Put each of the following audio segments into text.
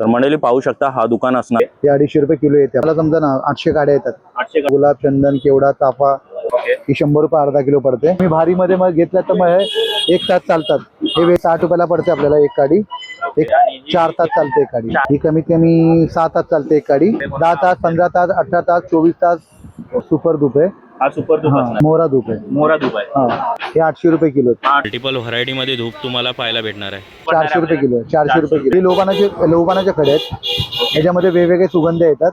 तर मंडळी पाहू शकता हा दुकान असणार. ते अडीचशे रुपये किलो येते. मला समजा ना आठशे गाड्या येतात. आठशे गुलाब चंदन केवडा चाफा ओके. ही शंभर रुपये अर्धा किलो पडते. मी भारी मध्ये मग घेतलं तर मग हे एक तास चालतात. हे वे साठ रुपयाला पडते आपल्याला एक गाडी एक चार तास चालते एक गाडी ही कमीत कमी सहा तास चालते एक गाडी दहा तास पंधरा तास अठरा तास चोवीस तास सुपर धूप आहे हा सुपर धूप हा. असणार. मोहरा धूप आहे. मोरा धूप आहे. हा. हे आठशे रुपये किलो आहे. मल्टिपल व्हरायटीमध्ये धूप तुम्हाला पाहायला भेटणार आहे. चारशे रुपये किलो आहे. चारशे रुपये किलो. हे लोबानाचे लोबानाचे खडे आहेत. याच्यामध्ये वेगवेगळे सुगंध येतात.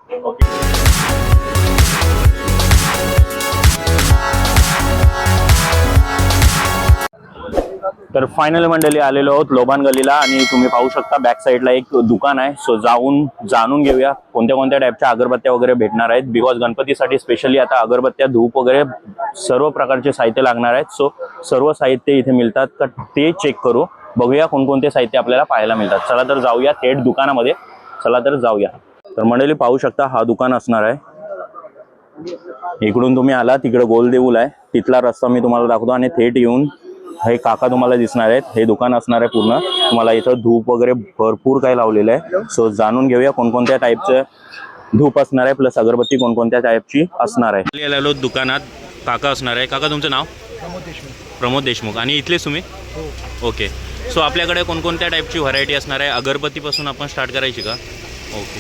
तर फायनल मंडळी आलेलो आहोत लोबान गलीला आणि तुम्ही पाहू शकता बॅक साईडला एक दुकान आहे. सो जाऊन जाणून घेऊया कोणत्या कोणत्या टाईपच्या अगरबत्त्या वगैरे भेटणार आहेत. बिकॉज गणपतीसाठी स्पेशली आता अगरबत्त्या धूप वगैरे सर्व प्रकारचे साहित्य लागणार आहेत. सो सर्व साहित्य इथे मिळतात. तर ते चेक करू. बघूया कोणकोणते साहित्य आपल्याला पाहायला मिळतात. चला तर जाऊया थेट दुकानामध्ये. चला तर जाऊया. तर मंडळी पाहू शकता हा दुकान असणार आहे. इकडून तुम्ही आला तिकडे गोल देऊल आहे. तिथला रस्ता मी तुम्हाला दाखवतो आणि थेट येऊन हे काका तुम्हाला दिसणार आहेत. हे दुकान असणार आहे पूर्ण. तुम्हाला इथं धूप वगैरे भरपूर काही लावलेलं आहे. सो जाणून घेऊया कोणकोणत्या टाईपचं धूप असणार आहे प्लस अगरबत्ती कोणकोणत्या टाईपची असणार आहे. आलेलो दुकानात काका असणार आहे. काका तुमचं नाव? प्रमोद देशमुख. आणि इथलेच तुम्ही? ओके सो आपल्याकडे कोणकोणत्या टाईपची व्हरायटी असणार आहे? अगरबत्तीपासून आपण स्टार्ट करायची का? ओके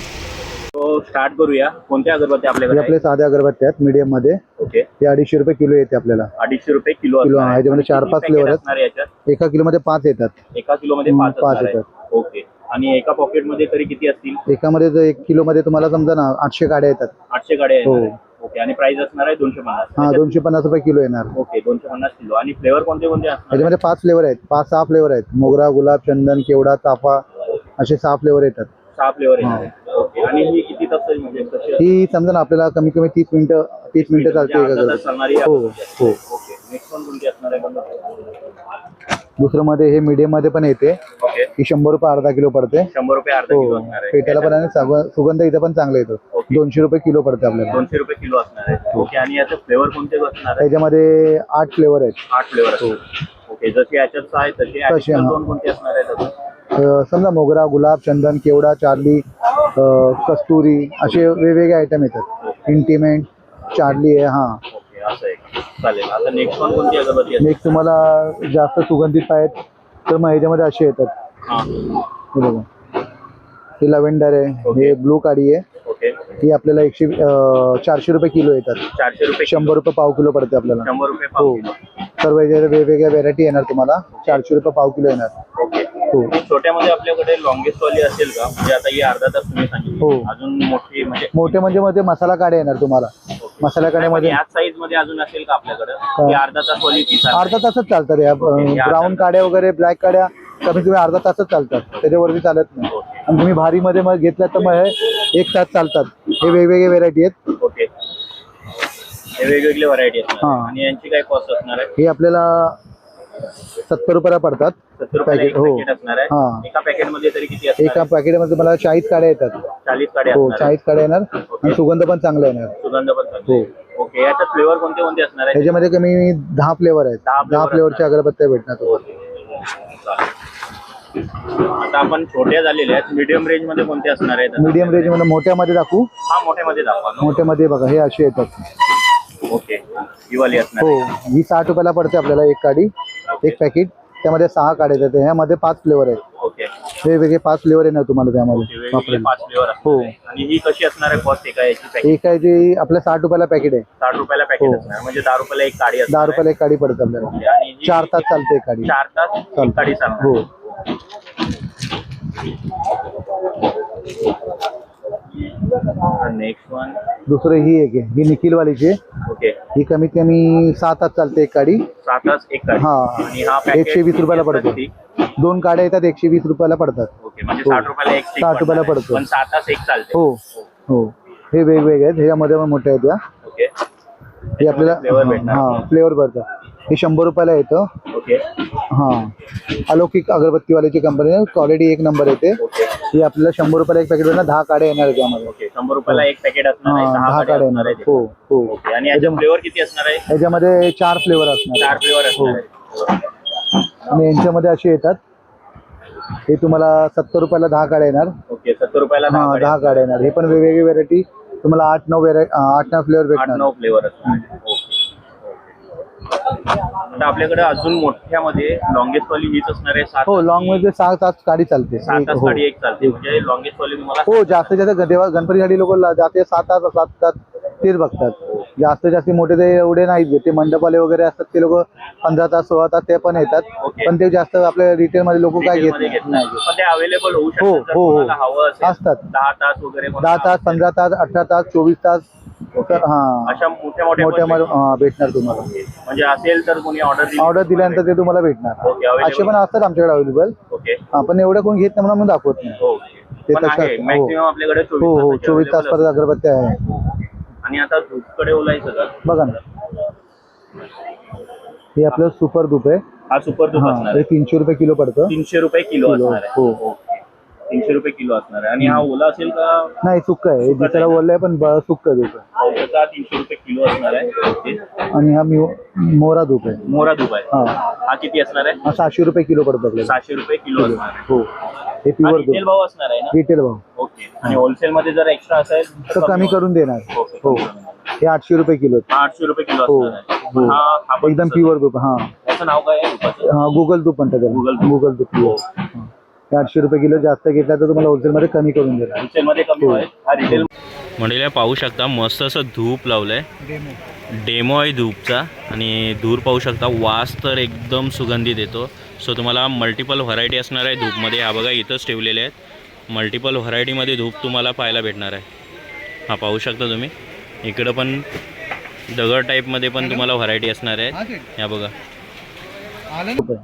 स्टार्ट करूया. कोणत्या अगरबत्ती हे आपल्याकडे आपले साध्या अगरबत्त्या आहेत मीडियममध्ये. ओके. हे अडीचशे रुपये किलो येते आपल्याला. अडीचशे रुपये किलो किलो, असणार आहे. ह्याच्यामध्ये चार किती पाच packet flavor आहेत. असणार आहे याच्यात? एका किलो मध्ये पाच येतात. एका किलो मध्ये हम्म, पाच पाच असणार आहे. येतात. ओके. आणि एका पॉकेटमध्ये तरी किती असतील? एकामध्ये जर एक किलो मध्ये तुम्हाला समजा ना आठशे गाड्या येतात. आठशे गाड्या हो. येणार आहे. ओके. आणि प्राइस असणार आहे दोनशे हा पन्नास दोनशे पन्नास रुपये किलो येणार. ओके दोनशे पन्नास किलो. आणि फ्लेवर कोणते कोणते असणार आहे? त्याच्यामध्ये पाच फ्लेवर आहेत. पाच सहा फ्लेवर आहेत. मोगरा गुलाब चंदन केवडा चाफा असे सहा फ्लेवर येतात. सहा फ्लेवर येणार आहे. ओके. आणि ही किती तास म्हणजे कशी ही समजा ना आपल्याला कमी कमी तीस मिनिटं तीस मिनिटं चालते एका अर्धा तास गरबत चालणारी हो हो. असते. ओके. नेक्स्ट वन कोणती असणार आहे बघा. दुसरं मध्ये हे मीडियममध्ये पण येते. ओके. ही शंभर रुपये अर्धा किलो पडते. शंभर रुपये अर्धा हो. किलो असणार आहे. पेट्याला पण आणि सुगंध इथं पण चांगला येतो. ओके. दोनशे रुपये किलो पडते आपल्याला. दोनशे रुपये किलो असणार आहे. ओके. आणि याचे फ्लेवर कोणते असणार आहे? त्याच्यामध्ये आठ फ्लेवर आहेत. आठ फ्लेवर ओके. जसे याच्यात सहा आहे तसे additional हा. दोन कोणते असणार आहेत अजून? समजा मोगरा गुलाब चंदन केवडा चार्ली कस्तुरी असे वेगवेगळे आयटम येतात. इंटिमेंट चार्ली आहे हा? चालेल नेक्स्ट तुम्हाला जास्त सुगंधित आहेत तर मग ह्याच्यामध्ये असे येतात. हा हे बघा. हे लव्हेंडर आहे हे ब्लू काडी आहे. ओके ही आपल्याला एकशे अं, चारशे रुपये किलो येतात. चारशे रुपये शंभर रुपये पाव किलो पडते आपल्याला. शंभर रुपये पाव हो. किलो. सर्व वेगवेगळ्या व्हेरायटी येणार तुम्हाला. चारशे रुपये पाव किलो येणार. ओके हो. छोट्यामध्ये आपल्याकडे लॉंगेस्ट वाली असेल का? म्हणजे आता ही अर्धा तास तुम्ही सांगितली. हो. अजून मोठी म्हणजे मोठे म्हणजे मध्ये मसाला काड्या येणार तुम्हाला. मसाला काड्यामध्ये याच साईजमध्ये अजून असेल का आपल्याकडे? ही. अर्धा तास वाली अर्धा तासच चालतात या ब्राऊन काड्या वगैरे ब्लॅक काड्या कमी कमी अर्धा तासच चालतात. त्याच्यावरती चालत नाही. आणि तुम्ही भारीमध्ये मग घेतल्या तर मग हे एक तास चालतात. हे वेगवेगळे व्हेरायटी आहेत. ओके. हे वेगवेगळे व्हरायटी असणार हा. आहे. आणि यांची काय कॉस्ट असणार आहे? हे आपल्याला सत्तर रुपयाला पडतात. हो. पॅकेट आहे. हा. एका पॅकेटमध्ये तरी किती असणार एका पॅकेटमध्ये तुम्हाला चाळीस काड्या येतात. चाळीस काड्या हो असणार. चाळीस काड्या येणार. आणि सुगंध पण चांगला येणार. सुगंध पण चांगला हो. ओके याच्यात फ्लेवर कोणते कोणते असणार आहे त्याच्यामध्ये कमी दहा फ्लेवर आहेत. दहा फ्लेवरच्या अगरबत्त्या भेटणार तुम्हाला. आता आपण छोट्या झालेल्या आहेत. मीडियम रेंजमध्ये कोणते असणार आहेत? मीडियम रेंजमध्ये मोठ्यामध्ये दाखवू. हा मोठ्यामध्ये दाखवा. ना. मोठ्यामध्ये बघा हे असे येतात. ओके. ही वाली असणार हो. ही साठ रुपयाला पडते आपल्याला एक काडी. एक पॅकेट त्यामध्ये सहा काड्या येतात ह्यामध्ये पाच फ्लेवर आहेत. ओके वेगवेगळे पाच फ्लेवर येणार तुम्हाला त्यामध्ये. वेगवेगळे वापरायला पाच फ्लेवर हो. आणि ही कशी असणार आहे कॉस्ट एका याची पॅकेट एक आहे जे आपल्या साठ रुपयाला पॅकेट आहे. साठ रुपयाला पॅकेट हो. असणार. म्हणजे दहा रुपयाला एक काडी असणार दहा. रुपयाला एक काडी पडते आपल्याला. आणि ही चार तास चालते एक काडी. चार तास एक काडी चालणार. हो. नेक्स्ट वन दुसरं ही एक आहे. ही निखिलवालीची आहे. ओके ही कमीत कमी सहा तास चालते एक काडी सात तास एक काडी हा. आणि हा packet एकशे वीस रुपयाला किती पडतो. असतात ती? दोन काड्या येतात एकशे वीस रुपयाला पडतात. ओके म्हणजे हो. साठ रुपयाला एक stick साठ रुपयाला पडणार आहे. पडतो. पण सात तास एक चालते. हो. हो. हे वेगवेगळे आहेत. ह्याच्यामध्ये पण मोठ्या आहेत या. ओके हे आपल्याला भेटणार. हा फ्लेवर भरतात. हे शंभर रुपयाला येतं. ओके हा. अलौकिक अगरबत्तीवाल्याची कंपनी आहे. क्वालिटी एक नंबर येते. ओके ही आपल्याला शंभर रुपयाला एक पॅकेट भेटणार दहा काड्या येणार आहे त्यामध्ये ओके शंभर रुपयाला एक पॅकेट असणार आहे हा दहा दहा काड्या काड्या असणार येणार आहे हो हो. ओके आणि याचे फ्लेवर किती असणार आहे? ह्याच्यामध्ये चार फ्लेवर असणार चार फ्लेवर हो. असणार आहे आणि यांच्यामध्ये असे येतात हे तुम्हाला सत्तर रुपयाला दहा काड्या येणार. ओके सत्तर रुपयाला हा दहा दहा काड्या येणार. हे पण वेगवेगळी व्हेरायटी तुम्हाला आठ नऊ व्हेरायटी आठ नऊ फ्लेवर आठ भेटणार. नऊ फ्लेवर असणार आपल्याकडे अजून मोठ्यामध्ये लॉंगेस्ट वाली हीच असणार आहे सात हो लॉंगमध्ये सहा तास गाडी चालते सात तास हो. गाडी एक चालते म्हणजे लॉंगेस्ट वाली तुम्हाला हो जास्तीत जास्त ग- देवा गणपती गाडी लोक जाते सात तास सात तास तेच बघतात जास्त जास्त मोठे ते एवढे नाहीत घेत. ते मंडपवाले वगैरे असतात ते लोक पंधरा तास सोळा तास ते पण येतात. पण ते जास्त आपल्या रिटेल मध्ये लोक काय घेत मध्ये घेत नाही पण ते अवेलेबल होऊ हो, शकतात जर हो, हो. तुम्हाला हवं असेल असतात. दहा तास वगैरे दहा तास पंधरा तास अठरा तास चोवीस तास ओके. तर हा. अशा मोठ्या मोठ्या मोठ्या पण मध्ये हा, भेटणार तुम्हाला. म्हणजे असेल तर कोणी ऑर्डर ऑर्डर दिल्यानंतर ते तुम्हाला भेटणार. Available. असे पण असतात आमच्याकडे अवेलेबल ओके आपण एवढं कोण घेत नाही म्हणून आम्ही दाखवत नाही. ओके ते पण तसं- आहे हो. आपल्याकडे हो हो चोवीस चोवीस तास परत अगरबत्त्या आहे. आणि आता धूपकडे बोलायचं का? बघा ना. हे आपलं सुपर धूप आहे. हा सुपर धूप असणार हे आहे तीनशे रुपये किलो पडतं. तीनशे रुपये किलो किलो, असणार आहे. हो. ओके. तीनशे रुपये किलो असणार आहे. आणि हा ओला असेल का? नाही सुक्क आहे. हे दिसायला बोललंय पण ब- सुक्क धूप आहे पावसाचा तीनशे रुपये किलो असणार आहे. आणि हा मोरा धूप आहे. मोरा धूप आहे. हा. हा किती असणार आहे? हा सहाशे रुपये किलो पडतो आपल्याला. सहाशे रुपये किलो असणार आहे. हो. हे हा प्युअर रिटेल भाव असणार आहे ना? रिटेल भाव. ओके. आणि होलसेल मध्ये जर एक्स्ट्रा असेल तर कमी करून देणार. ओके. हो. हे आठशे रुपये किलो आहे. हा आठशे रुपये किलो हो. असणार आहे. हो. हा हा पण एकदम प्युअर धूप हा. आहे. याचं नाव काय आहे? गुगल धूप म्हणतात त्याला. गुगल हो. आठशे रुपये किलो जास्त घेतला तर तुम्हाला होलसेल मध्ये कमी करून देणार. होलसेल मध्ये कमी हो. होईल. हा. रिटेल मंडळीला पाहू शकता मस्त असं धूप लावलंय. डेमो. आहे धूपचा आणि धूर पाहू शकता वास तर एकदम सुगंधित येतो. सो तुम्हाला मल्टिपल व्हरायटी असणार आहे धूपमध्ये. हा बघा इथंच ठेवलेले आहेत. मल्टिपल व्हरायटीमध्ये धूप तुम्हाला पाहायला भेटणार आहे. हा पाहू शकता तुम्ही. इकडं पण दगड टाईपमध्ये पण तुम्हाला व्हरायटी असणार आहेत ह्या बघा. आठशे रुपये.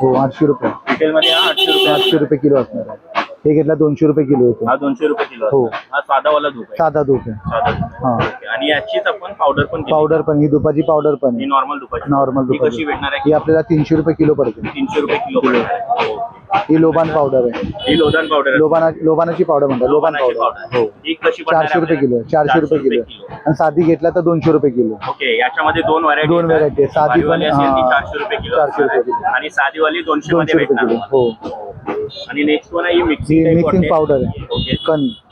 हो आठशे रुपये. रिटेल मध्ये हा आठशे रुपये. आठशे रुपये किलो असणार आहे. हे घेतला दोनशे रुपये किलो येतो. हा दोनशे रुपये किलो हो. हा साधावाला धूप आहे. साधा धूप आहे. साधा धूप हा. आणि याचीच आपण पावडर पण. पावडर पण ही दुपाची पावडर पण. ही आहे नॉर्मल धुपाची नॉर्मल ही दुपाची कशी भेटणार ही आहे आपल्याला तीनशे रुपये किलो पडते. तीनशे रुपये किलो पडणार आहे. ओके. ही लोबान पावडर आहे. ही लोधन पावडर लोबाना लोबानाची पावडर म्हणतात. लोबान लोबानाची पावडर हो. ही कशी पडणार आहे चारशे रुपये किलो आपल्याला? चारशे रुपये किलो आहे. आणि साधी घेतला तर दोनशे रुपये किलो ओके याच्यामध्ये दोन व्हरायटी दोन variety आहेत. साधी पण, हा, चारशे रुपये किलो चारशे रुपये. किलो. आणि साधीवाली दोनशे मध्ये दोनशे रुपये भेटणार किलो. हो. आणि नेक्स्ट वन आहे ही मिक्सिंग ही मिक्सिंग. पावडर आहे. ओके. कणी. ही?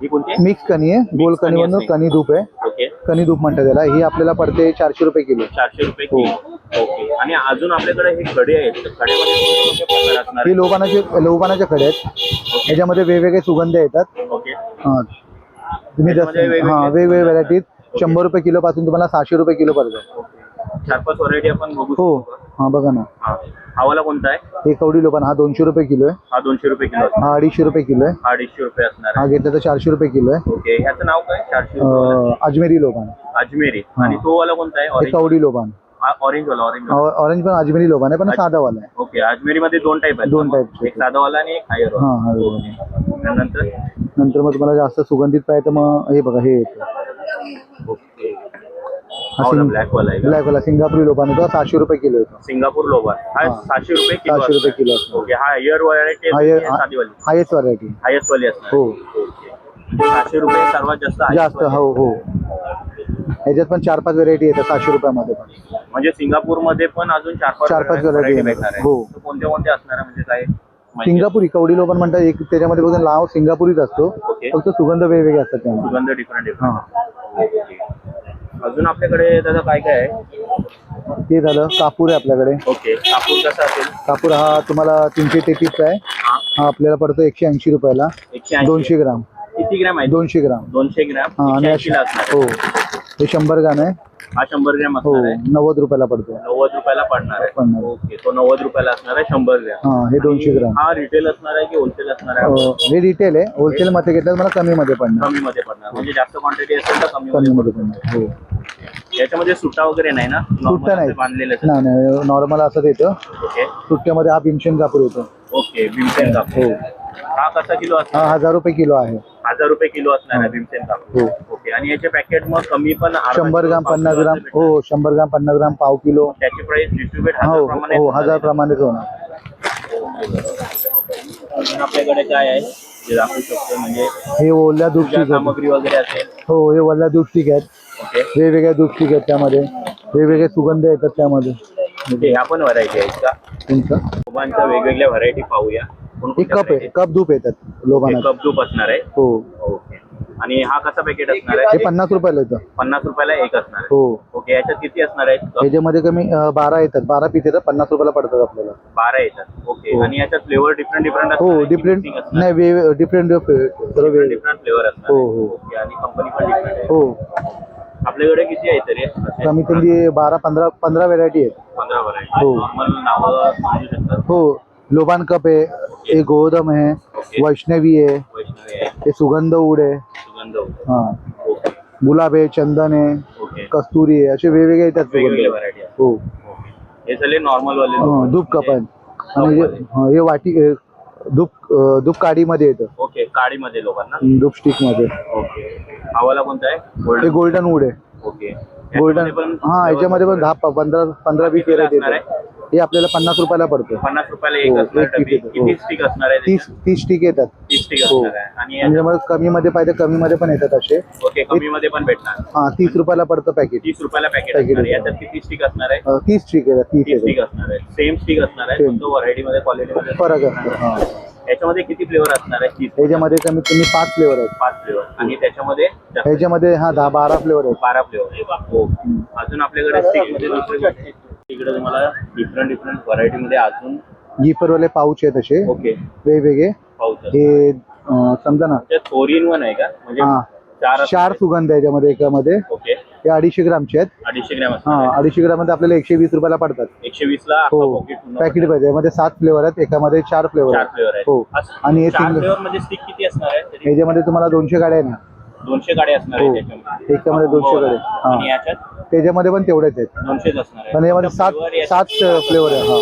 मिक्स कणी आहे. गोल कणी म्हणून. कणी धूप आहे. कणी धूप म्हणतात त्याला. ही आपल्याला पडते चारशे रुपये किलो. चारशे रुपये हो. किलो. आणि अजून आपल्याकडे हे खडे आहेत. ही लोबानाचे लोबानाच्या खडे आहेत. याच्यामध्ये वेगवेगळे सुगंध येतात. हा. तुम्ही जसं त्याच्यामध्ये वेगवेगळे वेगवेगळ्या व्हरायटीत. शंभर रुपये किलो पासून तुम्हाला सहाशे रुपये किलो पडतात चार पाच व्हरायटी आपण बघू हो? हा बघा ना. हा. हा वाला कोणता आहे? हे कवडी लोबान हा दोनशे रुपये किलो आहे. हा दोनशे रुपये किलो असणार हा अडीचशे रुपये किलो आहे. अडीचशे रुपये असणार हा आहे घेतला तर चारशे रुपये किलो आहे. ओके. ह्याचं नाव काय? चारशे रुपये अं, अजमेरी लोबान अजमेरी. हा. आणि तो वाला कोणता आहे? हे ऑरेंज कवडी लोबान ऑरेंज वाला ऑरेंज ऑरेंज पण अजमेरी लोबान आहे पण साधा वाला आहे. ओके. अजमेरी मध्ये दोन टाईप आहेत. दोन type. एक साधा वाला आणि एक हायर हा. त्यानंतर नंतर मग तुम्हाला जास्त सुगंधित पाहिजे तर मग हे बघा हे येतं. ओके. ब्लॅक वाला आहे का? ब्लॅक वाला सिंगापुरी लोबान येतो सहाशे रुपये किलो येतो सिंगापूर लोबर हा हा. सहाशे रुपये किलो सहाशे रुपये. किलो असणार. ओके हा हायर व्हरायटी हा हे- साधी वाली हायेस्ट व्हरायटी हायस्ट वाली असणार. हो. ओके. सहाशे रुपये सर्वात जास्त highest जास्त वाली. हो हो. ह्याच्यात पण चार पाच व्हरायटी येतात सहाशे रुपयामध्ये पण. म्हणजे सिंगापूरमध्ये पण अजून चार पाच चार पाच variety variety भेटणार आहे. हो. तर कोणते कोणते असणार आहे? म्हणजे काय? माहिती? सिंगापुरी कवडी लोबान म्हणतात एक त्याच्यामध्ये फक्त नाव सिंगापुरीच असतो. ओके. फक्त सुगंध वेगवेगळे असतात त्यामध्ये. सुगंध डिफरंट हा. डिफरंट अजून आपल्याकडे दादा काय काय आहे? ते झालं कापूर आहे आपल्याकडे. ओके कापूर कसा असेल? कापूर हा तुम्हाला तीनशे तेहतीसचा आहे. हा. हा आपल्याला पडतो एकशे ऐंशी रुपयाला. एकशे ऐंशी. दोनशे ग्राम. किती ग्रॅम आहे? दोनशे ग्राम. दोनशे ग्रॅम. हा आणि एकशे ऐंशीला असणार. हो. हे शंभर ग्राम आहे. हा शंभर ग्रॅम हो असणार आहे. नव्वद रुपयाला पडतो नव्वद रुपयाला पडणार आहे. पडणार. ओके तो नव्वद रुपयाला असणार आहे शंभर ग्रॅम. हा हे दोनशे ग्राम. हा रिटेल असणार आहे की होलसेल असणार आहे? हे रिटेल आहे. होलसेल मध्ये घेतलं तर मला कमी मध्ये पडणार. कमी मध्ये पडणार. म्हणजे जास्त क्वांटिटी असेल तर कमी कमी मध्ये मध्ये पडणार. हो. याच्यामध्ये सुट्टा वगैरे नाही ना? सुट्टा नाही असे बांधलेले नाही नाही नॉर्मल असंच येतं ओके. सुट्ट्यामध्ये हा भीमसेन कापूर येतो. ओके भीमसेन कापूर. हो. हा कसा किलो असणार? हा हजार रुपये किलो आहे. हजार रुपये किलो असणार आहे भीमसेन कापूर हो. ओके आणि याचे पॅकेट मग कमी पण अर्धा शंभर किलो, ग्राम पन्नास किलो ग्राम असं भेटणार. हो शंभर ग्राम पन्नास ग्राम पाव किलो. त्याची प्राइस डिस्ट्रीब्युट हो हजार प्रमाणे हो हजार प्रमाणेच होणार. अजून आपल्याकडे काय आहे? जे दाखवू शकतो म्हणजे हे ओल्या पूजा आहेत. सामग्री वगैरे असेल. हो हे ओल्या स्टिक आहेत. ओके. वेगवेगळ्या स्टिक आहेत त्यामध्ये. वेगवेगळे सुगंध येतात त्यामध्ये. ओके ह्या पण व्हरायटी आहेत का? तुमचं वेगवेगळ्या व्हरायटी पाहूया. हे कप आहे? कप धूप येतात हे लोबानात कप धूप असणार आहे? हो. ओके. आणि हा कसा पॅकेट असणार हे आहे पन्नास रुपयाला येतं. पन्नास रुपयाला एक असणार आहे. हो. ओके याच्यात किती असणार आहेत कप? ह्याच्यामध्ये कमी अं, बारा येतात. बारा पीस येतात पन्नास रुपयाला पडतात आपल्याला. बारा येतात. ओके. हो. आणि याच्यात फ्लेवर डिफरंट डिफरंट हो डिफरंट नाही वे डिफरंट सर्व डिफरंट फ्लेवर असणार हो, आहे. हो. ओके. आणि कंपनी पण डिफरंट आहे. हो. आपल्याकडे किती आहे तरी? कमी कमी बारा पंधरा पंधरा व्हेरायटी आहेत. पंधरा व्हरायटी हो. नॉर्मल नावं सांगू शकतात. हो. लोबान कप आहे हे गोदम आहे. वैष्णवी आहे हे सुगंध उड आहे. सुगंध हा. गुलाब आहे चंदन आहे ओके. कस्तुरी आहे असे वेगवेगळे येतात वेगवेगळे सुगंध व्हरायटी आहे हो हे झाले नॉर्मल वाले हा, लोक. धूप कप आहे म्हणजे आणि हे हा, हे वाटी हे धूप अं, धूप काडीमध्ये येतं. ओके काळीमध्ये लोकांना? धूप स्टिकमध्ये ओके. हवाला कोणता आहे? हे गोल्डन वूड आहे. ओके. गोल्डन हा याच्यामध्ये पण दहा पंधरा पंधरा वीस व्हेरायटी येतात. हे आपल्याला पन्नास रुपयाला पडतं पन्नास रुपयाला एक हो, असणार एक डबी किती हो. स्टिक असणार आहे तीस तीस स्टिक येतात. तीस स्टिक हो. असणार आहे. आणि आणि मग कमी मध्ये पाहिजे कमी मध्ये पण येतात असे. ओके कमी मध्ये पण भेटणार. हा तीस रुपयाला पडतं पॅकेट तीस रुपयाला पॅकेट Packet असणार. आहे. येतं. याच्यात किती स्टिक असणार आहे? तीस स्टिक येतात तीस तीस स्टिक येतात असणार आहे. सेम स्टिक असणार आहे Same. फक्त व्हरायटी मध्ये क्वालिटी मध्ये फरक असतो. हा याच्यामध्ये किती फ्लेवर असणार आहे? तीस ह्याच्यामध्ये कमीत कमी पाच फ्लेवर आहेत. पाच फ्लेवर आणि त्याच्यामध्ये जास्त? ह्याच्यामध्ये हा दहा बारा फ्लेवर आहेत. बारा फ्लेवर अजून आपल्याकडे स्टिकमध्ये दुसरे इकडे तुम्हाला डिफरंट डिफरंट व्हरायटी मध्ये अजून वाले पाऊच आहेत असे. ओके वेगवेगळे. पाऊच हे अं, समजा ना. फोर इन वन आहे का? म्हणजे चार चार सुगंध आहे याच्यामध्ये एकामध्ये. ओके हे अडीचशे ग्रामचे आहेत. अडीचशे ग्रॅम हा असणार. अडीचशे ग्राममध्ये आपल्याला एकशे वीस रुपयाला पडतात. एकशे वीस ला हो पॉकेट पॅकेट पाहिजे. यामध्ये सात फ्लेवर आहेत. एकामध्ये चार फ्लेवर चार आहेत. फ्लेवर आहे हो आणि हे सिंगल फ्लेवर मध्ये स्टिक किती असणार आहे? तरी ह्याच्यामध्ये तुम्हाला दोनशे गाड्या आहे ना. दोनशे गाड्या असणार आहे हो. त्याच्यामध्ये. एकामध्ये दोनशे गाड्या. हा. आणि याच्यात त्याच्यामध्ये पण तेवढेच आहेत. दोनशेच असणार आहे पण सात flavor याच्यात सात फ्लेवर आहे हा.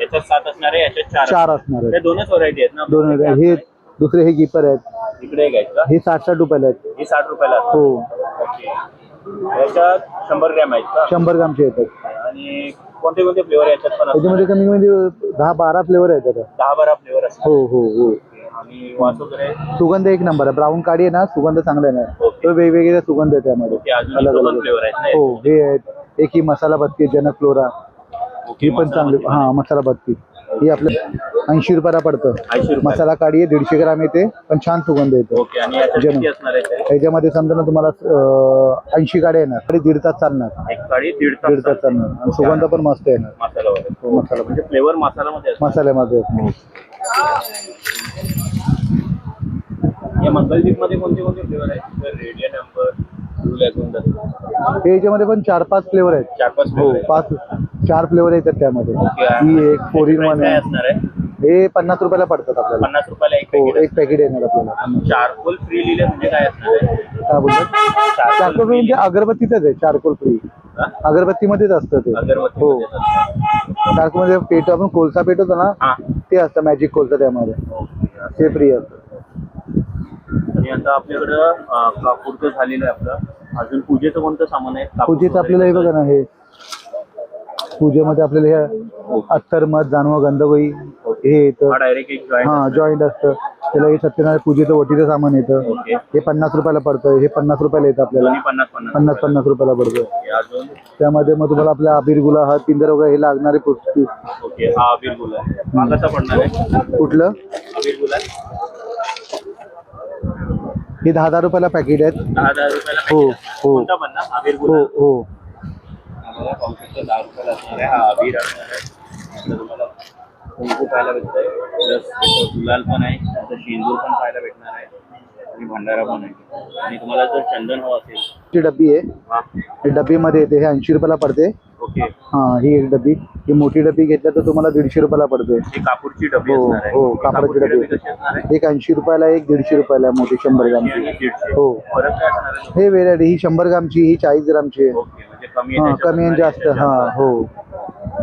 याच्यात सात असणार आहे याच्यात चार चार असणार आहे. आहेत. हे दोनच व्हरायटी आहेत ना? दोन वेगळे. हे दुसरे हे गिपर आहेत. इकडे का? हे साठ साठ रुपयाला आहेत. ही साठ रुपयाला. हो. ओके. याच्यात शंभर ग्रॅम आहेत का? शंभर ग्रामचे येतात आणि कोणते कोणते फ्लेवर याच्यात पण त्याच्यामध्ये कमी कमी दहा बारा फ्लेवर आहेत आता. दहा बारा फ्लेवर असणार. हो हो हो. आणि वास वगैरे? सुगंध एक नंबर आहे. ब्राऊन काडी आहे ना सुगंध चांगला आहे ना. तो वेगवेगळे सुगंध आहे त्यामध्ये ओके अजून अलग अलग फ्लेवर आहेत ना हो हे आहेत. एक ही मसाला बत्ती जनक फ्लोरा. ही पण चांगली. हा मसाला बत्ती. ही आपल्या ऐंशी रुपयाला पडतं. 80 रुपयाला. मसाला काडी आहे दीडशे ग्राम येते पण छान सुगंध येतो. ओके आणि याच्यात जन- किती असणार आहे तरी? ह्याच्यामध्ये समजा ना तुम्हाला ऐंशी गाड्या येणार. तरी दीड तास चालणार. एक दीड तास दीड तास चालणार. आणि सुगंध पण मस्त येणार. मसाला वगैरे. हो, मसाला म्हणजे फ्लेवर मसाला मध्ये असणार. मसाल्यामध्ये या मंगलदीपमध्ये कोणते कोणते फ्लेवर आहेत? रेडियन नंबर ब्लू लॅगून हे याच्यामध्ये पण चार पाच फ्लेवर आहेत. चार पाच हो फ्लेवर पाच चार फ्लेवर येतात त्यामध्ये. ही एक फोर इन वन आहे. असणार आहे? हे पन्नास रुपयाला पडतात आपल्याला. पन्नास रुपयाला एक हो पॅकेट एक पॅकेट येणार आपल्याला. चारकोल फ्री लिहिले म्हणजे काय असणार आहे? काय बोलतात चारकोल फ्री म्हणजे अगरबत्तीतच आहे चारकोल फ्री हा? अगरबत्तीमध्येच असतं ते. अगरबत्ती हो. मध्येच चारकोलमध्ये पेटो आपण कोळसा पेटवतो ना हा. ते असतं मॅजिक कोळसा त्यामध्ये. ते फ्री असतं. आणि आता आपल्याकडं कापूरचं झालेलं आहे आपलं. अजून पूजेचं कोणतं सामान आहे? पूजेचं आपल्याला हे बघा ना हे पूजेमध्ये आपल्याला हे अत्तर मध जानव गंधगोई हे येतं. हा डायरेक्ट हा जॉईंट असतं. त्याला हे सत्यनारायण पूजेचं वटीचं सामान येतं. हे पन्नास रुपयाला पडतं. हे पन्नास रुपयाला येतं आपल्याला. पन्नास पन्नास रुपयाला. पडतं. त्यामध्ये मग तुम्हाला आपल्या अबीर गुलाब पिंजर वगैरे हे लागणारे पुस्तक हा हा कुठलं? हे दहा दहा रुपयाला पॅकेट आहेत. हो. हो. अबीर हो गुलाल हो. आम्हाला पाहू शकतो दहा रुपयाला असणार आहे. हा अबीर असणार आहे. तुम्हाला कुंकू पाहायला भेटतंय. प्लस गुलाल पण आहे. आता शेंदूर पण पाहायला भेटणार आहे. आणि भंडारा पण आहे. आणि तुम्हाला जर चंदन हवं असेल ची डब्बी आहे. हे. डब्बीमध्ये येते हे ऐंशी रुपयाला पडते. हा ही एक डब्बी. ही मोठी डब्बी घेतल्या तर तुम्हाला दीडशे रुपयाला पडते. ही कापूरची डबी हो, हो, कापडाची कापूरची डबी. डबी कशी असणार आहे? एक ऐंशी रुपयाला एक दीडशे रुपयाला मोठी शंभर ग्रामची. हो हे. व्हेरायटी ही शंभर ग्रामची ही चाळीस ग्रामची आहे. म्हणजे कमी जास्त. हा हो.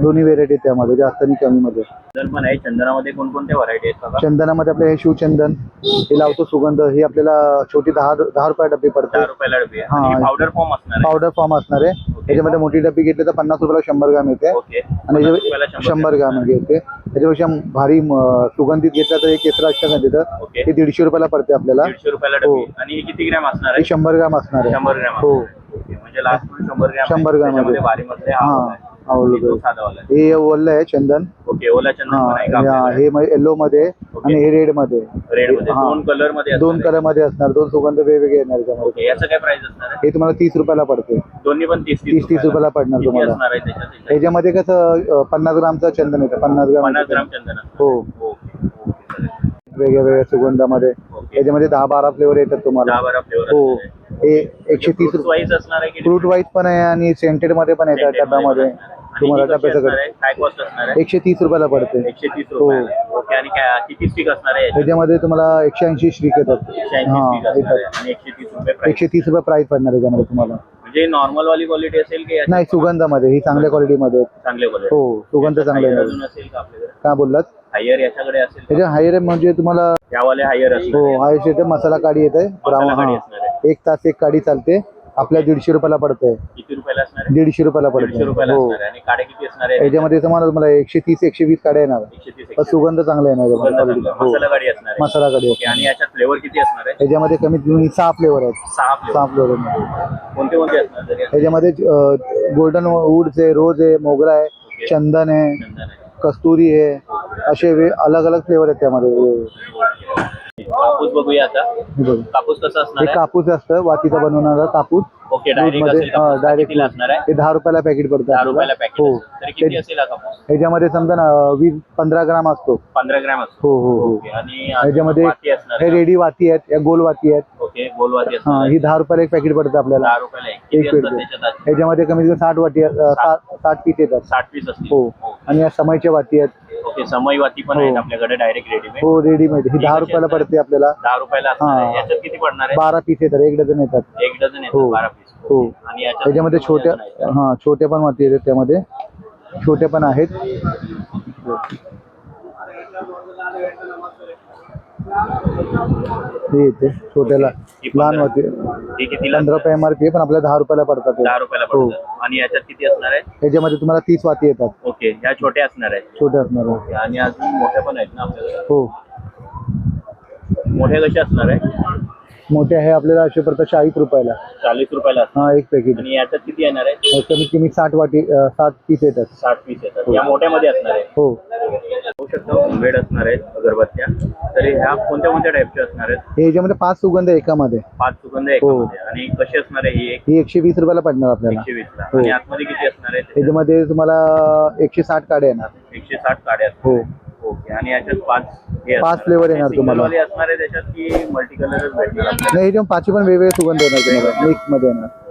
दोन्ही व्हेरायटी त्यामध्ये जास्त आणि कमी मध्ये. चंदन पण आहे. चंदनामध्ये कोणकोणत्या व्हरायटी आहेत बघा? चंदनामध्ये आपले हे शिवचंदन हे लावतो सुगंध ही आपल्याला छोटी दहा दहा रुपया डब्बी पडते. दहा रुपयाला डबी आहे. हा. आणि पावडर फॉर्म असणार आहे. पावडर फॉर्म असणार आहे. त्याच्यामध्ये मोठी डब्बी घेतली तर पन्नास रुपयाला शंभर ग्राम येते. ओके. आणि पन्नास रुपयाला याच्या- शंभर ग्राम घेते त्याच्यापेक्षा भारी म, सुगंधित घेतला तर एक केसरा अष्टगंध येतं ओके. ते दीडशे रुपयाला पडते आपल्याला. दीडशे रुपयाला हो. आणि हे किती ग्रॅम असणार हे आहे शंभर ग्राम असणार आहे. शंभर ग्रॅम हो. ओके. म्हणजे लास्ट शंभर ग्रॅम शंभर ग्रॅम त्याच्यामध्ये मध्ये. वारीमधले हा हा. होत आहे. आहे. हे ओलं आहे चंदन. ओके ओला चंदन हा येलो मध्ये आणि हे रेडमध्ये. रेड. दोन कलरमध्ये दोन असणार कलरमध्ये असणार. दोन सुगंध वेगवेगळे येणार. त्याच्यामध्ये याचं काय प्राइस असणार हे तुम्हाला तीस रुपयाला पडते दोन्ही पण तीस तीस तीस रुपयाला. पडणार तुम्हाला? ह्याच्यामध्ये कसं पन्नास ग्रामचं चंदन येतं. पन्नास ग्राम पन्नास ग्राम चंदन. हो. वेगळ्या वेगळ्या सुगंधामध्ये. याच्यामध्ये दहा बारा फ्लेवर येतात दहा तुम्हाला बारा फ्लेवर हो. हे एकशे तीस असणार आहे की फ्रूट वाईज पण आहे आणि सेंटेडमध्ये पण डब्यामध्ये. आहे. आणि तुम्हाला? काय कॉस्ट असणार आहे? एकशे तीस रुपयाला पडते. एकशे तीस हो. ओके आणि काय किती स्टिक असणार आहे? त्याच्यामध्ये तुम्हाला एकशे ऐंशी श्रीक येतात. एकशे ऐंशी हा स्टिक असणार आहे. येतात. आणि एकशे तीस रुपये प्राइस एकशे तीस रुपये प्राइस पडणार याच्यामध्ये तुम्हाला. म्हणजे नॉर्मल वाली क्वालिटी असेल की नाही सुगंधामध्ये. ही चांगल्या क्वालिटीमध्ये आहेत. चांगले हो सुगंध चांगले अजून असेल का आपल्याकडे? काय बोललात? हायर याच्याकडे असेल का? त्याच्या हायर म्हणजे तुम्हाला यावाले हायर असणार हो हायर येते मसाला काडी येते मसाला हा. असणार एक तास एक काडी चालते. आपल्या दीडशे रुपयाला पडते. किती रुपयाला असणार आहे? दीडशे रुपयाला दीडशे रुपयाला हो. असणार आहे. आणि काडे किती असणार आहे? याच्यामध्ये तुम्हाला तुम्हाला एकशे तीस एकशे वीस काड्या येणार. एकशे तीस पण एकशे सुगंध चांगला येणार याच्यामध्ये. हो. मसाला गाडी असणार आहे. मसाला काडी ओके आणि याच्यात फ्लेवर किती असणार आहे? याच्यामध्ये कमीत कमी सहा फ्लेवर आहेत. सहा सहा फ्लेवर फ्लेवर कोणते कोणते असणार तरी? याच्यामध्ये गोल्डन वूड्स आहे रोज आहे मोगरा आहे चंदन आहे चंदन आहे. कस्तुरी आहे असे वे अलग अलग फ्लेवर आहेत त्यामध्ये. कापूस बघूया आता. बघ. कापूस कसा हे असणार आहे? कापूस असतं वातीचा बनवणारा कापूस. ओके डायरेक्ट दूधमध्ये, असेल. हा, कितीला असणार आहे? हे दहा रुपयाला पॅकेट पडतं दहा आपल्याला. रुपयाला पॅकेट हो. तरी किती हे- असेल हा कापूस ह्याच्यामध्ये समजा ना वीस पंधरा ग्राम असतो. पंधरा ग्रॅम असतो. हो हो हो. ओके आणि ह्याच्यामध्ये वाती असणार हे रेडी वाती आहेत या गोल वाती आहेत. ओके गोलवाती हा असणार ही दहा रुपयाला एक पॅकेट पडतं आपल्याला. दहा रुपयाला एक. किती एक असतात पेटी. त्याच्यात आधी? ह्याच्यामध्ये कमीत कमी साठ वाटी अं, साठ. साठ पीस येतात. साठ पीस असतील. हो. आणि या समयच्या वाती आहेत. ओके समई वाती पण हो. आहेत आपल्याकडे डायरेक्ट रेडीमेड हो रेडीमेड ही दहा रुपयाला पडते आपल्याला. दहा रुपयाला असणार आहे. हा. याच्यात किती पडणार आहे? बारा पीस येतात एक डझन येतात. एक डझन येतात हो. बारा पीस. हो. आणि याच्यात त्याच्यामध्ये छोट्या आहेत. हा छोट्या पण वाती येतात त्यामध्ये. छोट्या पण आहेत. हे येते छोट्याला ही लहान ही कितीला पंधरा रुपये एम आर पी पण आपल्याला दहा रुपयाला पडतात. दहा रुपयाला हो. पडतं आणि याच्यात किती असणार आहे? त्याच्यामध्ये तुम्हाला तीस वाती येतात. ओके ह्या छोट्या असणार आहेत. छोट्या असणार आहे. ओके, आणि अजून मोठ्या पण आहेत ना आपल्याकडे? हो. मोठ्या कशा असणार आहे मोठे आहे आपल्याला असे पडतात चाळीस रुपयाला. चाळीस रुपयाला हा एक पॅकेट आणि याच्यात किती येणार आहे? कमीत कमी साठ वाटी अं, सात पीस येतात. साठ पीस येतात. या मोठ्यामध्ये असणार आहे? हो. होऊ शकतो बेड असणार आहेत अगरबत्त्या. तरी ह्या कोणत्या कोणत्या टाईपच्या असणार आहेत? हे याच्यामध्ये पाच सुगंध आहे एकामध्ये. पाच सुगंध हो. एकामध्ये. आणि कशी असणार आहे ही एक? ही एकशे वीस रुपयाला पडणार आपल्याला. एकशे वीस ला. हो. आणि आतमध्ये किती असणार आहे? त्याच्यामध्ये तुम्हाला एकशे साठ काड्या येणार. एकशे साठ काड्या हो. ओके आणि याच्यात पाच हे पाच असणार. flavor हे येणार तुम्हाला. वाले असणार आहे त्याच्यात की मल्टी कलरच भेटणार आपल्याला? नाही याच्यामध्ये पाचशे पण वेगवेगळे सुगंध येणार तुम्हाला. मिक्समध्ये येणार.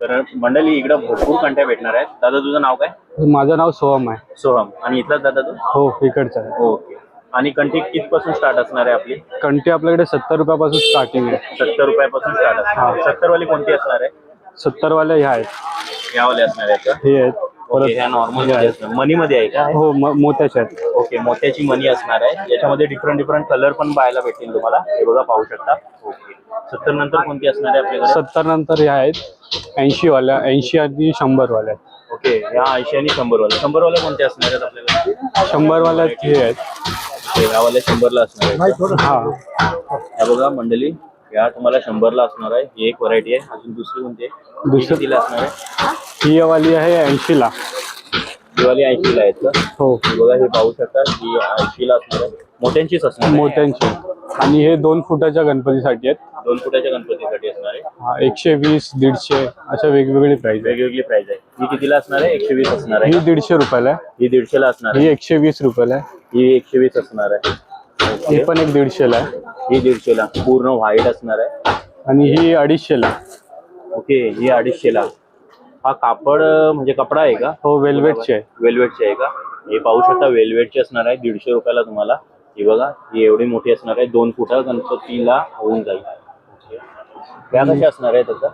तर मंडळी इकडं भरपूर कंट्या भेटणार आहेत. दादा तुझं नाव काय? माझं नाव सोहम आहे. सोहम. आणि इथलाच दादा तू? हो इकडचं आहे. ओके. आणि कंटी कितपासून स्टार्ट असणार आहे आपली? कंटी आपल्याकडे सत्तर रुपयापासून स्टार्टिंग आहे. सत्तर रुपयापासून स्टार्ट असणार सत्तर वाली कोणती असणार आहे? सत्तरवाल्या ह्या आहेत. यावाले असणार आहे का? हे आहेत. ओके ह्या नॉर्मलमध्ये असणार. मनी मध्ये आहे का? हो म- मोत्याच्या आहेत. ओके मोत्याची मनी असणार आहे. याच्यामध्ये डिफरंट डिफरंट कलर पण पाहायला भेटतील तुम्हाला. हे बघा पाहू शकता. ओके सत्तर नंतर कोणती असणार आहे आपल्याकडे? सत्तर नंतर ह्या आहेत. ऐंशी वाल्या ऐंशी आणि शंभर वाल्या आहेत. ओके ह्या ऐंशी आणि शंभर वाले शंभर वाले कोणते असणार आहेत आपल्याकडे? शंभर वाल्या हे आहेत. ओके, ह्यावाले शंभरला असणार आहे हा. बघा मंडळी. या तुम्हाला शंभरला असणार आहे. ही एक व्हरायटी आहे. अजून दुसरी कोणती आहे? ही दुसरी- कितीला असणार आहे? ही वाली आहे ऐंशीला. ही वाली ऐंशीला आहेत का हो. हे बघा हे पाहू शकता ही ऐंशीला असणार आहे. मोठ्यांचीच असणार आहे. मोत्यांची आणि हे दोन फुटाच्या गणपतीसाठी आहेत. दोन फुटाच्या गणपतीसाठी असणार आहे. हा, एकशे वीस दीडशे अशा वेगवेगळी प्राइस आहे वेगवेगळी प्राइस आहे. ही कितीला असणार आहे? एकशे वीस असणार ही आहे दीडशे रुपयाला आहे. ही दीडशेला असणार ही आहे. एकशे वीस रुपयाला आहे. ही एकशे वीस असणार आहे. ही. पण एक दीडशेला आहे. ही दीडशेला. पूर्ण व्हाईट असणार आहे. आणि ही अडीचशेला. ओके ही अडीचशेला. हा कापड म्हणजे कपडा आहे का? हो वेल्वेटची आहे. वेल्वेटची आहे का? हे पाहू शकता वेल्वेटची असणार आहे दीडशे रुपयाला तुम्हाला. ही बघा ही एवढी मोठी असणार आहे दोन फुटा गणपतीला होऊन जाईल. त्या कशा असणार आहे त्याचा?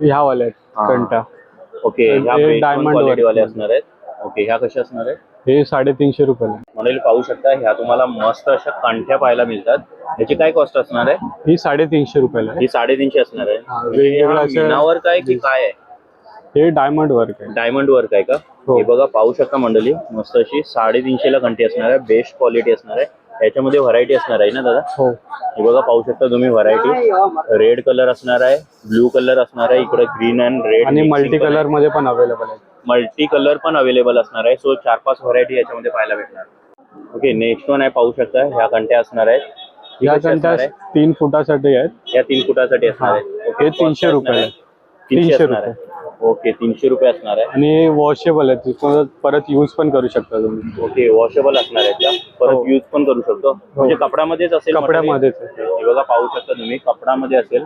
ह्या वाल्या हा. आहेत कंटा ओके हे ह्या diamond क्वालिटी वाले. असणार आहेत. ओके ह्या कशा असणार आहेत? हे साडेतीनशे रुपयाला आहे. म्हणेल पाहू शकता ह्या तुम्हाला मस्त अशा कांठ्या पाहायला मिळतात. याची काय कॉस्ट असणार आहे? ही साडेतीनशे रुपयाला आहे. ही साडेतीनशे असणार आहे. हा, वेगवेगळं असं- मीनावर काय की काय आहे? हे डायमंड वर्क आहे. डायमंड वर्क आहे का? हो. हे बघा पाहू शकता मंडळी मस्त अशी साडेतीनशे ला घंटी असणार आहे. बेस्ट क्वालिटी असणार आहे. याच्यामध्ये व्हरायटी असणार आहे ना दादा? हो. हे बघा पाहू शकता तुम्ही व्हरायटी रेड कलर असणार आहे ब्लू कलर असणार आहे इकडे ग्रीन अँड रेड आणि मल्टी कलरमध्ये पण अवेलेबल आहे. मल्टी कलर पण अवेलेबल असणार आहे. सो चार पाच व्हरायटी याच्यामध्ये पाहायला भेटणार. ओके नेक्स्ट वन आहे पाहू शकता. ह्या कंट्या असणार आहेत. ही या कंट्या आहे? तीन फुटासाठी आहेत. या तीन फुटासाठी असणार आहेत हे. तीनशे रुपये आहे. तीनशे आहे. ओके तीनशे रुपये असणार आहे. आणि वॉशेबल तुम्हाला परत यूज पण करू शकता तुम्ही. ओके वॉशेबल असणार आहेत का परत हो. यूज पण करू शकतो. म्हणजे कपड्यामध्येच असेल कपड्यामध्येच? हे बघा पाहू शकता तुम्ही. कपड्यामध्ये असेल.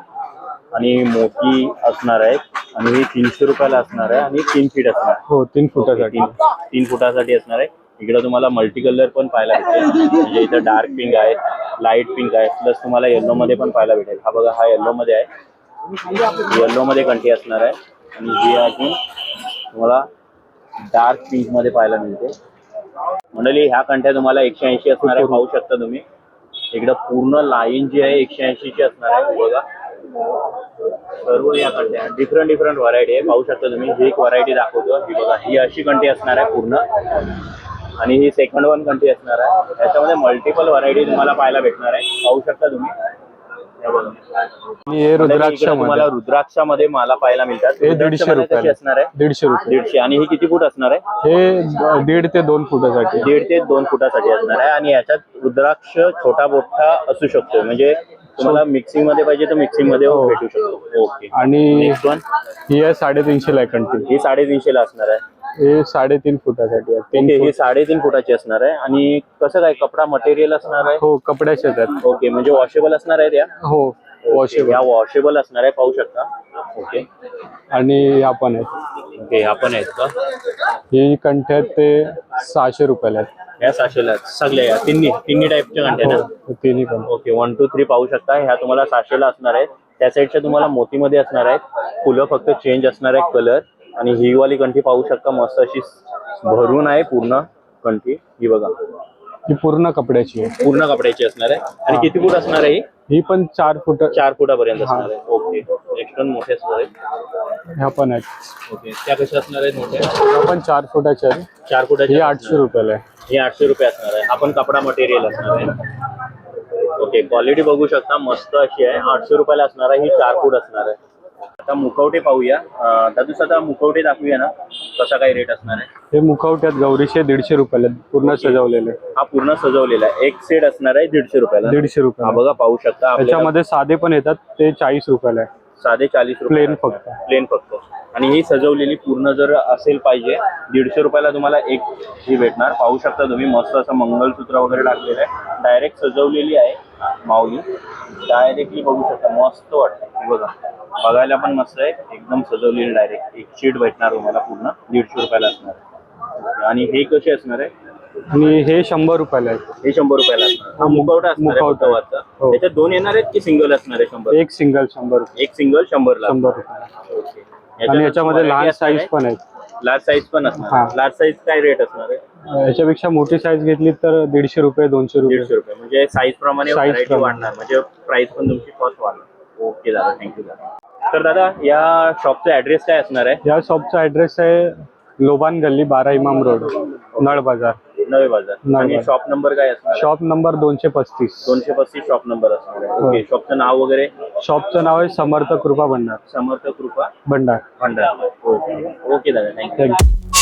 आणि मोठी असणार आहेत आणि ही तीनशे रुपयाला असणार आहे आणि तीन फीट असणार आहे. हो तीन फुटासाठी तीन तीन फुटासाठी असणार आहे. इकडे तुम्हाला मल्टी कलर पण पाहायला भेटेल. म्हणजे इथं डार्क पिंक आहे लाइट पिंक आहे प्लस तुम्हाला येल्लो मध्ये पण पाहायला भेटेल. हा बघा हा येल्लो मध्ये आहे. येल्लो मध्ये कंठी असणार आहे. आणि ही अजून तुम्हाला डार्क पिंकमध्ये पाहायला मिळते. मंडळी ह्या कंठ्या तुम्हाला एकशे ऐंशी असणार आहे. पाहू शकता तुम्ही. इकडं पूर्ण लाईन जी आहे एकशे ऐंशीची असणार आहे. बघा. सर्व या कंट्या डिफरंट डिफरंट व्हरायटी आहे. पाहू शकता तुम्ही ही एक व्हरायटी दाखवतो ही बघा ही अशी कंटी असणार आहे पूर्ण. आणि ही सेकंड वन कंटी असणार आहे. याच्यामध्ये मल्टिपल व्हरायटी तुम्हाला पाहायला भेटणार आहे. पाहू शकता तुम्ही. हे रुद्राक्षामध्ये. तुम्हाला रुद्राक्षामध्ये मला पाहायला मिळतात. हे दीडशे रुपयाला. असणार आहे? दीडशे रुपये. दीडशे. आणि ही किती फूट असणार आहे? हे दीड ते दोन फुटासाठी. दीड ते दोन फुटासाठी असणार आहे. आणि याच्यात रुद्राक्ष छोटा मोठा असू शकतो. म्हणजे तुम्हाला मिक्सिंगमध्ये पाहिजे तर मिक्सिंगमध्ये हो. भेटू शकतो. ओके आणि नेक्स्ट वन ही आहे साडेतीनशे ला कंटिन्यू ही साडेतीनशे ला असणार आहे. हे साडेतीन फुटासाठी आहे. तीन ही फूट. साडेतीन फुटाची असणार आहे. आणि कसं काय कपडा मटेरियल असणार आहे? हो कपड्याचे आहेत. ओके म्हणजे वॉशेबल असणार आहे त्या? हो. वॉशेबल या वॉशेबल असणार आहे पाहू शकता. ओके आणि ह्या पण आहेत. ओके ह्या पण आहेत का? ही आहेत ते सहाशे रुपयाला आहेत. ह्या सातशेला आहेत. सगळ्या या तिन्ही तिन्ही टाईपच्या घंटे ना? हो तिन्ही पण. ओके वन टू थ्री पाहू शकता. ह्या तुम्हाला सातशेला असणार आहेत. त्या साईडच्या तुम्हाला मोतीमध्ये असणार आहेत. फुलं फक्त चेंज असणार आहे कलर आणि ही वाली कंठी पाहू शकता. मस्त अशी भरून आहे पूर्ण कंठी. ही बघा. ही पूर्ण कपड्याची आहे. पूर्ण कपड्याची असणार आहे. आणि किती फूट असणार आहे ही? ही पण चार फुट चार फुटापर्यंत असणार आहे. ओके. नेक्स्ट वन मोठे असणार आहेत. ह्या पण आहेत. ओके. त्या कशा असणार आहेत मोठ्या? ह्या पण चार फुटाच्या आहेत. चार फुटाची ही आठशे रुपयाला आहे. हे आठशे रुपये असणार आहे. आपण कपडा मटेरियल असणार आहे. ओके. क्वालिटी बघू शकता. मस्त अशी आहे. आठशे रुपयाला असणार आहे. ही चार फूट असणार आहे. आता मुखवटे पाहूया. दादू आता मुखवटे दाखवूया ना कसा काय रेट असणार आहे? हे मुखवट्यात गौरीशे दीडशे रुपयाला आहेत, पूर्ण सजवलेले हा पूर्ण सजवलेला आहे. एक सेट असणार आहे दीडशे रुपयाला. दीडशे हा रुपयाला बघा पाहू शकता आपल्याला. त्याच्यामध्ये साधे पण येतात ते चाळीस रुपयाला आहे. साडे चाळीस रुपये Plain फक्त. प्लेन फक्त. आणि ही सजवलेली पूर्ण जर असेल पाहिजे दीडशे रुपयाला तुम्हाला एक ही भेटणार. पाहू शकता तुम्ही मस्त असं मंगलसूत्र वगैरे टाकलेलं आहे. डायरेक्ट सजवलेली आहे. माऊली. डायरेक्टली बघू शकता मस्त वाटतं. बघा. बघायला पण मस्त आहे. एकदम सजवलेली डायरेक्ट एक शीट भेटणार तुम्हाला पूर्ण. दीडशे रुपयाला असणार. आहे. आणि हे कसे असणार आहे? आणि हे शंभर रुपयाला आहे. हे शंभर रुपयाला असणार. हा मुखवटा असणार आहे मुखवटा. मुखवटाचा. हो. त्याच्यात दोन येणार आहेत की सिंगल असणार आहे शंभर? एक सिंगल शंभर रुपये. एक सिंगल शंभरला शंभर रुपये ओके. आणि याच्यामध्ये लहान साईज पण आहेत. लार्ज साईज पण असणार. लार्ज साईज काय रेट असणार आहे? याच्यापेक्षा मोठी साईज घेतली तर दीडशे रुपये दोनशे रुपये. दीडशे रुपये. म्हणजे साईज प्रमाणे Size व्हरायटी प्रमाणे. वाढणार. म्हणजे प्राइस पण तुमची कॉस्ट वाढणार. ओके दादा. थँक्यू दादा. तर दादा या शॉपचा ऍड्रेस काय असणार आहे? या शॉपचा ऍड्रेस आहे लोबान गल्ली बारा इमाम रोड नळ बाजार. नवे बाजार. नवे आणि बाजार. शॉप नंबर काय असणार? शॉप नंबर दोनशे पस्तीस. दोनशे पस्तीस शॉप नंबर असणार आहे. हो. ओके शॉपचं नाव वगैरे? शॉपचं नाव आहे समर्थ कृपा भंडार. समर्थ कृपा भंडार. भंडार. ओके ओके दादा. Thank you thank you